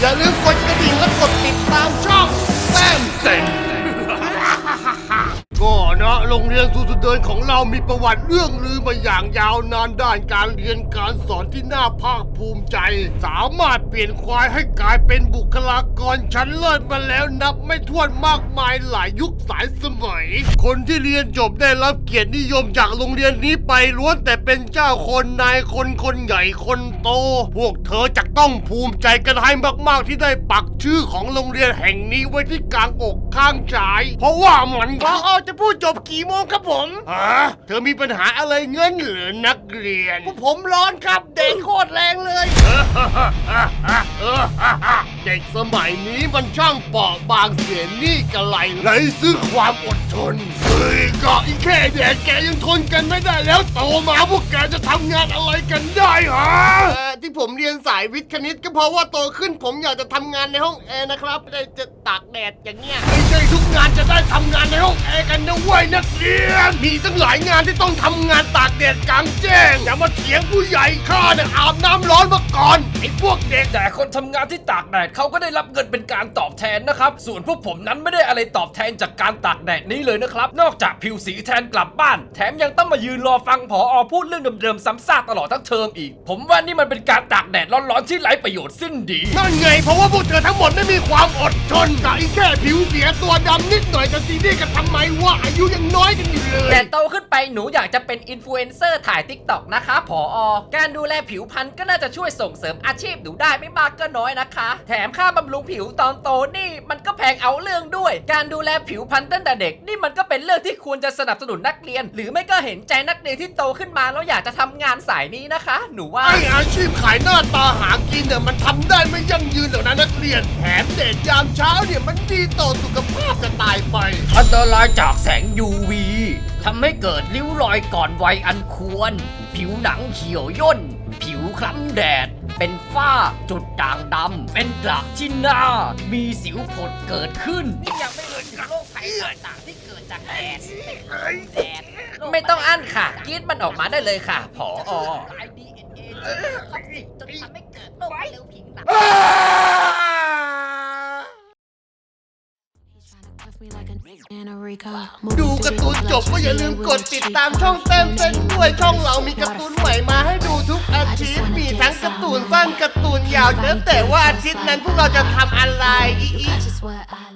อย่าลืมกดกระดิ่งและกดติดตามช่องแซมเซ็ง โรงเรียนสุสุดเดินของเรามีประวัติเรื่องลือมาอย่างยาวนานด้านการเรียนการสอนที่น่าภาคภูมิใจ สามารถเปลี่ยนควายให้กลายเป็นบุคลากรชั้นเลิศมาแล้วนับไม่ถ้วนมากมายหลายยุคสายสมัย คนที่เรียนจบได้รับเกียรตินิยมจากโรงเรียนนี้ไปล้วนแต่เป็นเจ้าคนนายคนคนใหญ่คนโต พวกเธอจะต้องภูมิใจกันให้มากๆที่ได้ปักชื่อของโรงเรียนแห่งนี้ไว้ที่กลางอกข้างซ้าย เพราะว่ามันพอจะพูดจบกี่โมงครับผมฮะเธอมีปัญหาอะไรเงินเหรือนักเรียน พวกผมร้อนครับเด็กโคตรแรงเลย เด็กสมัยนี้มันช่างเปราะบางเสียนี่กะไหลไรซึ่งความอดทนเฮ้ยก็อีแค่แดดแกยังทนกันไม่ได้แล้วโตมาพวกแกจะทำงานอะไรกันได้ฮะที่ ผมเรียนสายวิทย์คณิต ก็เพราะว่าโตขึ้นผมอยากจะทำงานในห้องแอร์นะครับไม่ได้จะตากแดดอย่างเงี้ยไม่ใช่ทุกงานจะได้ทำงานในห้องแอร์กันนะเว้ยนักเรียน มีตั้งหลายงานที่ต้องทำงานตากแดดกลางแจ้งอย่ามาเถียงผู้ใหญ่ข้าเนี่ยอาบน้ำร้อนมาก่อนไอ้พวกเด็ก แต่คนทำงานที่ตากแดดเขาก็ได้รับเงินเป็นการตอบแทนนะครับ ส่วนพวกผมนั้นไม่ได้อะไรตอบแทนจากการตากแดดนี้เลยนะครับ นอกจากผิวสีแทนกลับบ้าน แถมยังต้องมายืนรอฟังผออพูดเรื่องเดิมๆซ้ำซากตลอดทั้งเทอมอีก ผมว่านี่มันเป็นการตากแดดร้อนๆที่ไร้ประโยชน์สิ้นดี นั่นไงเพราะว่าพวกเธอทั้งหมดไม่มีความอดทนกับไอ้แค่ผิวเสียตัวดำนิดหน่อยแต่ซีนี่กันทำไมว่าอายุยังน้อยกันอยู่เลย แต่โตขึ้นไปหนูอยากจะเป็นอินฟลูเอนเซอร์ถ่ายติ๊กต็อกนะคะผออการดูแลผิวพรรณก็น่าจะช่วยส่งเสริมอาชีพหนูได้ไม่มากก็น้อยนะคะ แถมค่าบำรุงผิวตอนโตนี่มันก็แพงเอาเรื่องด้วย การดูแลผิวพรรณตั้งแต่เด็ก นี่มันก็เป็นเรื่องที่ควรจะสนับสนุนนักเรียน หรือไม่ก็เห็นใจนักเรียนที่โตขึ้นมาแล้วอยากจะทำงานสายนี้นะคะ หนูว่า ไอ้อาชีพขายหน้าตาหากินเนี่ยมันทำได้ไม่ยั่งยืนหรอกนะนักเรียนแถมเดดยามเช้าเนี่ยมันดีต่อสุขภาพจะตายไปอันตรายจากแสง UV ทำให้เกิดริ้วรอยก่อนวัยอันควร ผิวหนังเหี่ยวย่น ผิวคล้ำแดด เป็นฝ้าจุดด่างดำ เป็นกระที่หน้า มีสิวผดเกิดขึ้น ยังไม่รวมถึงโรคภัยต่างๆที่เกิดจากแดดแดดไม่ต้องอั้นค่ะกรีดมันออกมาได้เลยค่ะผออ จนทำให้เกิดโรคเร็วผิวหนัง ดูการ์ตูนจบก็อย่าลืมกดติดตามช่องแต้มเต้นด้วยช่องเรามีการ์ตูนใหม่มาให้ดูทุกอาทิตย์มีทั้งการ์ตูนสั้นการ์ตูนยาวแล้วแต่ว่าอาทิตย์นั้นพวกเราจะทำอะไรอีอี That's